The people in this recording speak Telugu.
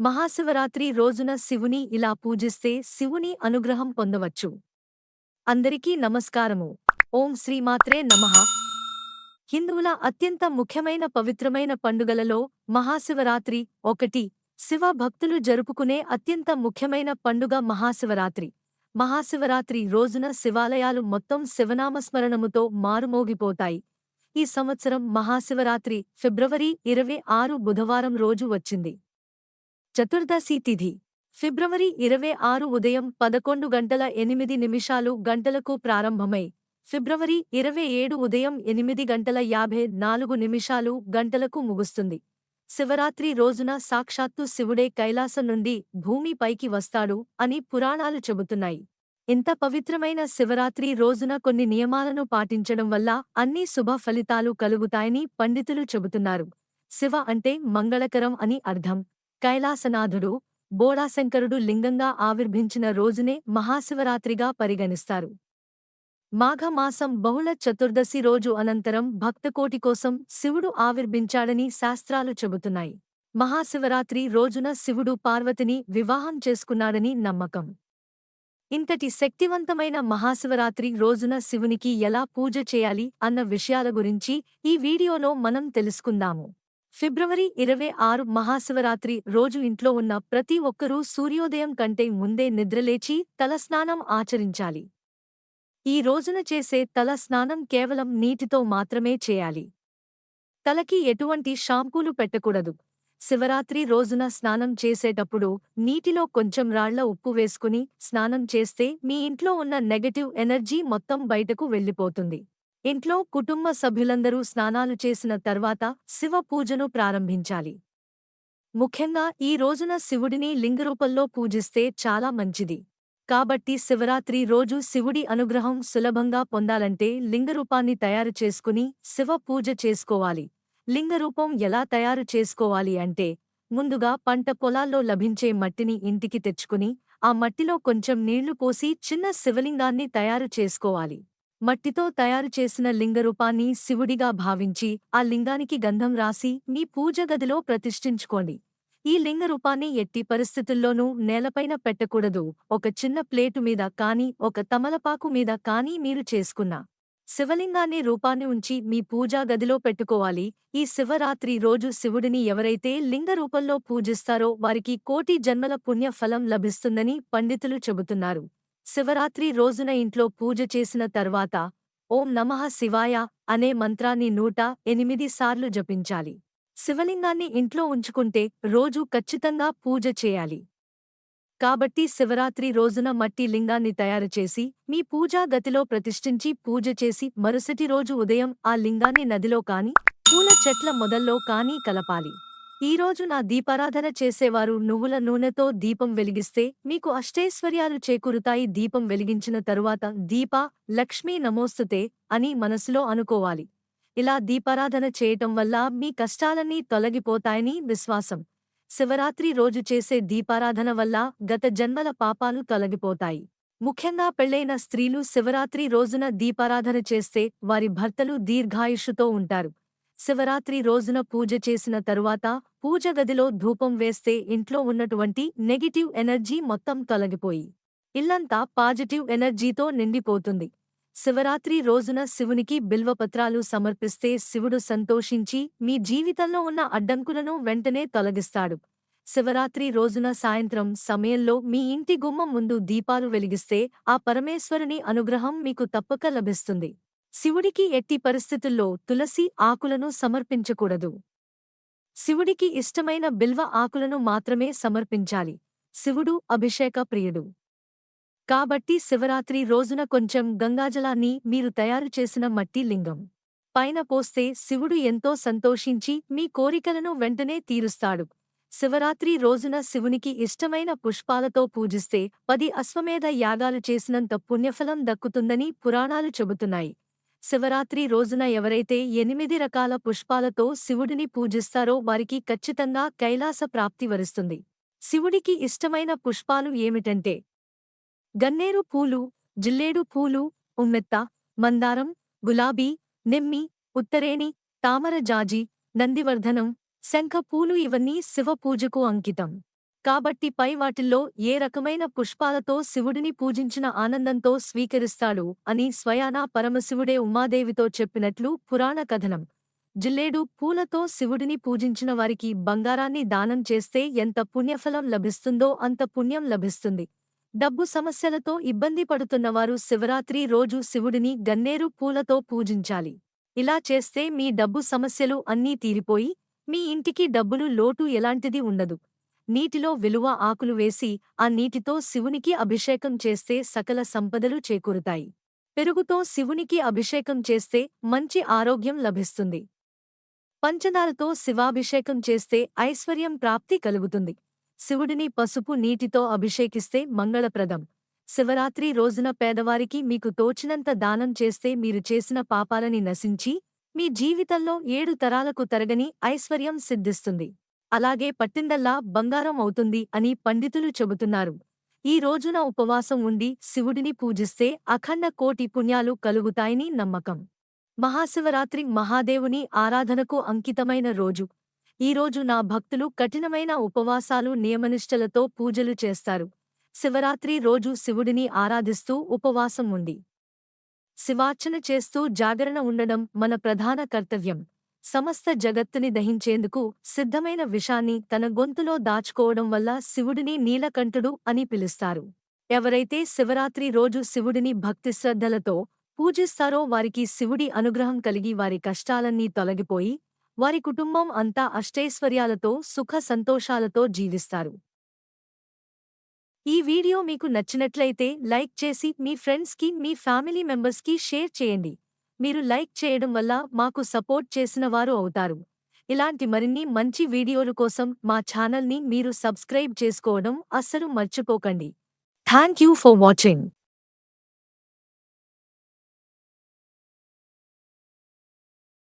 మహాశివరాత్రి రోజున శివుని ఇలా పూజిస్తే శివుని అనుగ్రహం పొందవచ్చు. అందరికీ నమస్కారము. ఓం శ్రీమాత్రే నమః. హిందువుల అత్యంత ముఖ్యమైన పవిత్రమైన పండుగలలో మహాశివరాత్రి ఒకటి. శివ భక్తులు జరుపుకునే అత్యంత ముఖ్యమైన పండుగ మహాశివరాత్రి. మహాశివరాత్రి రోజున శివాలయాలు మొత్తం శివనామస్మరణముతో మారుమోగిపోతాయి. ఈ సంవత్సరం మహాశివరాత్రి ఫిబ్రవరి ఇరవై ఆరు బుధవారం రోజు వచ్చింది. చతుర్దశి తిథి ఫిబ్రవరి ఇరవై ఆరు ఉదయం పదకొండు గంటల ఎనిమిది నిమిషాలు గంటలకు ప్రారంభమై ఫిబ్రవరి ఇరవై ఏడు ఉదయం ఎనిమిది గంటల యాభై నాలుగు నిమిషాలు గంటలకు ముగుస్తుంది. శివరాత్రి రోజున సాక్షాత్తు శివుడే కైలాసం నుండి భూమిపైకి వస్తాడు అని పురాణాలు చెబుతున్నాయి. ఇంత పవిత్రమైన శివరాత్రి రోజున కొన్ని నియమాలను పాటించడం వల్ల అన్ని శుభ ఫలితాలు కలుగుతాయని పండితులు చెబుతున్నారు. శివ అంటే మంగళకరం అని అర్థం. కైలాసనాథుడు బోడాశంకరుడు లింగంగా ఆవిర్భించిన రోజునే మహాశివరాత్రిగా పరిగణిస్తారు. మాఘమాసం బహుళ చతుర్దశి రోజు అనంతరం భక్తకోటి కోసం శివుడు ఆవిర్భించాడని శాస్త్రాలు చెబుతున్నాయి. మహాశివరాత్రి రోజున శివుడు పార్వతిని వివాహం చేసుకున్నాడని నమ్మకం. ఇంతటి శక్తివంతమైన మహాశివరాత్రి రోజున శివునికి ఎలా పూజ చేయాలి అన్న విషయాల గురించి ఈ వీడియోలో మనం తెలుసుకుందాము. ఫిబ్రవరి ఇరవై ఆరు మహాశివరాత్రి రోజు ఇంట్లో ఉన్న ప్రతి ఒక్కరూ సూర్యోదయం కంటే ముందే నిద్రలేచి తలస్నానం ఆచరించాలి. ఈ రోజున చేసే తల స్నానం కేవలం నీటితో మాత్రమే చేయాలి. తలకి ఎటువంటి షాంపూలు పెట్టకూడదు. శివరాత్రి రోజున స్నానం చేసేటప్పుడు నీటిలో కొంచెం రాళ్ళ ఉప్పు వేసుకుని స్నానం చేస్తే మీ ఇంట్లో ఉన్న నెగటివ్ ఎనర్జీ మొత్తం బయటకు వెళ్ళిపోతుంది. ఇంట్లో కుటుంబ సభ్యులందరూ స్నానాలు చేసిన తర్వాత శివ పూజను ప్రారంభించాలి. ముఖ్యంగా ఈ రోజున శివుడిని లింగరూపంలో పూజిస్తే చాలా మంచిది. కాబట్టి శివరాత్రి రోజు శివుడి అనుగ్రహం సులభంగా పొందాలంటే లింగరూపాన్ని తయారు చేసుకుని శివ పూజ చేసుకోవాలి. లింగరూపం ఎలా తయారు చేసుకోవాలి అంటే ముందుగా పంట పొలాల్లో లభించే మట్టిని ఇంటికి తెచ్చుకుని ఆ మట్టిలో కొంచెం నీళ్ళు పోసి చిన్న శివలింగాన్ని తయారు చేసుకోవాలి. మట్టితో తయారు చేసిన లింగరూపాన్ని శివుడిగా భావించి ఆ లింగానికి గంధం రాసి మీ పూజ గదిలో ప్రతిష్ఠించుకోండి. ఈ లింగరూపాన్ని ఎట్టి పరిస్థితుల్లోనూ నేలపైన పెట్టకూడదు. ఒక చిన్న ప్లేటు మీద కాని ఒక తమలపాకు మీద కాని మీరు చేసుకున్న శివలింగాన్ని రూపాన్ని ఉంచి మీ పూజా గదిలో పెట్టుకోవాలి. ఈ శివరాత్రి రోజు శివుడిని ఎవరైతే లింగ రూపంలో పూజిస్తారో వారికి కోటి జన్మల పుణ్య ఫలం లభిస్తుందని పండితులు చెబుతున్నారు. శివరాత్రి రోజున ఇంట్లో పూజ చేసిన తర్వాత ఓం నమః శివాయ అనే మంత్రాన్ని నూట ఎనిమిది సార్లు జపించాలి. శివలింగాన్ని ఇంట్లో ఉంచుకుంటే రోజూ ఖచ్చితంగా పూజ చేయాలి. కాబట్టి శివరాత్రి రోజున మట్టి లింగాన్ని తయారు చేసి మీ పూజా గతిలో ప్రతిష్ఠించి పూజ చేసి మరుసటి రోజు ఉదయం ఆ లింగాన్ని నదిలో కాని పూల చెట్ల మొదల్లో కానీ కలపాలి. ఈ రోజు నా దీపారాధన చేసేవారు నువ్వుల నూనెతో దీపం వెలిగిస్తే మీకు అష్టైశ్వర్యాలు చేకూరుతాయి. దీపం వెలిగించిన తరువాత దీప లక్ష్మీ నమోస్తుతే అని మనసులో అనుకోవాలి. ఇలా దీపారాధన చేయటం వల్ల మీ కష్టాలన్నీ తొలగిపోతాయని విశ్వాసం. శివరాత్రి రోజు చేసే దీపారాధన వల్ల గత జన్మల పాపాలు తొలగిపోతాయి. ముఖ్యంగా పెళ్ళైన స్త్రీలు శివరాత్రి రోజున దీపారాధన చేస్తే వారి భర్తలు దీర్ఘాయుషుతో ఉంటారు. శివరాత్రి రోజున పూజ చేసిన తరువాత పూజ గదిలో ధూపం వేస్తే ఇంట్లో ఉన్నటువంటి నెగిటివ్ ఎనర్జీ మొత్తం తొలగిపోయి ఇల్లంతా పాజిటివ్ ఎనర్జీతో నిండిపోతుంది. శివరాత్రి రోజున శివునికి బిల్వపత్రాలు సమర్పిస్తే శివుడు సంతోషించి మీ జీవితంలో ఉన్న అడ్డంకులను వెంటనే తొలగిస్తాడు. శివరాత్రి రోజున సాయంత్రం సమయంలో మీ ఇంటి గుమ్మం ముందు దీపాలు వెలిగిస్తే ఆ పరమేశ్వరుని అనుగ్రహం మీకు తప్పక లభిస్తుంది. శివుడికి ఎట్టి పరిస్థితుల్లో తులసి ఆకులను సమర్పించకూడదు. శివుడికి ఇష్టమైన బిల్వ ఆకులను మాత్రమే సమర్పించాలి. శివుడు అభిషేక ప్రియుడు. కాబట్టి శివరాత్రి రోజున కొంచెం గంగాజలాన్ని మీరు తయారు చేసిన మట్టి లింగం పైన పోస్తే శివుడు ఎంతో సంతోషించి మీ కోరికలను వెంటనే తీరుస్తాడు. శివరాత్రి రోజున శివునికి ఇష్టమైన పుష్పాలతో పూజిస్తే పది అశ్వమేధ యాగాలు చేసినంత పుణ్యఫలం దక్కుతుందని పురాణాలు చెబుతున్నాయి. శివరాత్రి రోజున ఎవరైతే ఎనిమిది రకాల పుష్పాలతో శివుడిని పూజిస్తారో వారికి ఖచ్చితంగా కైలాస ప్రాప్తి వరుస్తుంది. శివుడికి ఇష్టమైన పుష్పాలు ఏమిటంటే గన్నేరు పూలు జిల్లేడు పూలు ఉమ్మెత్త మందారం గులాబీ నిమ్మి ఉత్తరేణి తామర జాజి నందివర్ధనం శంఖ పూలు ఇవన్నీ శివ పూజకు అంకితం. కాబట్టి పై వాటిల్లో ఏ రకమైన పుష్పాలతో శివుడిని పూజించిన ఆనందంతో స్వీకరిస్తాడు అని స్వయానా పరమశివుడే ఉమాదేవితో చెప్పినట్లు పురాణ కథనం. జిల్లేడు పూలతో శివుడిని పూజించిన వారికి బంగారాన్ని దానం చేస్తే ఎంత పుణ్యఫలం లభిస్తుందో అంత పుణ్యం లభిస్తుంది. డబ్బు సమస్యలతో ఇబ్బంది పడుతున్నవారు శివరాత్రి రోజు శివుడిని గన్నేరు పూలతో పూజించాలి. ఇలా చేస్తే మీ డబ్బు సమస్యలు అన్నీ తీరిపోయి మీ ఇంటికి డబ్బులు లోటు ఎలాంటిది ఉండదు. నీటిలో విలువ ఆకులు వేసి ఆ నీటితో శివునికి అభిషేకం చేస్తే సకల సంపదలు చేకూరుతాయి. పెరుగుతో శివునికి అభిషేకం చేస్తే మంచి ఆరోగ్యం లభిస్తుంది. పంచదారతో శివాభిషేకం చేస్తే ఐశ్వర్యం ప్రాప్తి కలుగుతుంది. శివుడిని పసుపు నీటితో అభిషేకిస్తే మంగళప్రదం. శివరాత్రి రోజున పేదవారికి మీకు తోచినంత దానం చేస్తే మీరు చేసిన పాపాలని నశించి మీ జీవితంలో ఏడు తరాలకు తరగని ఐశ్వర్యం సిద్ధిస్తుంది. అలాగే పట్టిందల్లా బంగారం అవుతుంది అని పండితులు చెబుతున్నారు. ఈ రోజున ఉపవాసం ఉండి శివుడిని పూజిస్తే అఖండ కోటి పుణ్యాలు కలుగుతాయని నమ్మకం. మహాశివరాత్రి మహాదేవుని ఆరాధనకు అంకితమైన రోజు. ఈరోజు నా భక్తులు కఠినమైన ఉపవాసాలు నియమనిష్టలతో పూజలు చేస్తారు. శివరాత్రి రోజు శివుడిని ఆరాధిస్తూ ఉపవాసం ఉండి. శివార్చన చేస్తూ జాగరణ ఉండడం మన ప్రధాన కర్తవ్యం. సమస్త జగత్తుని దహించేందుకు సిద్ధమైన విషాన్ని తన గొంతులో దాచుకోవడం వల్ల శివుడిని నీలకంఠుడు అని పిలుస్తారు. ఎవరైతే శివరాత్రి రోజు శివుడిని భక్తిశ్రద్ధలతో పూజిస్తారో వారికి శివుడి అనుగ్రహం కలిగి వారి కష్టాలన్నీ తొలగిపోయి వారి కుటుంబం అంతా అష్టైశ్వర్యాలతో సుఖ సంతోషాలతో జీవిస్తారు. ఈ వీడియో మీకు నచ్చినట్లయితే లైక్ చేసి మీ ఫ్రెండ్స్కి మీ ఫ్యామిలీ మెంబర్స్కి షేర్ చేయండి. మీరు లైక్ చేయడం వల్ల మాకు సపోర్ట్ చేసిన వారు అవుతారు. ఇలాంటి మరిన్ని మంచి వీడియోల కోసం మా ఛానల్ని మీరు సబ్స్క్రైబ్ చేసుకోవడం అస్సలు మర్చిపోకండి. Thank you for watching.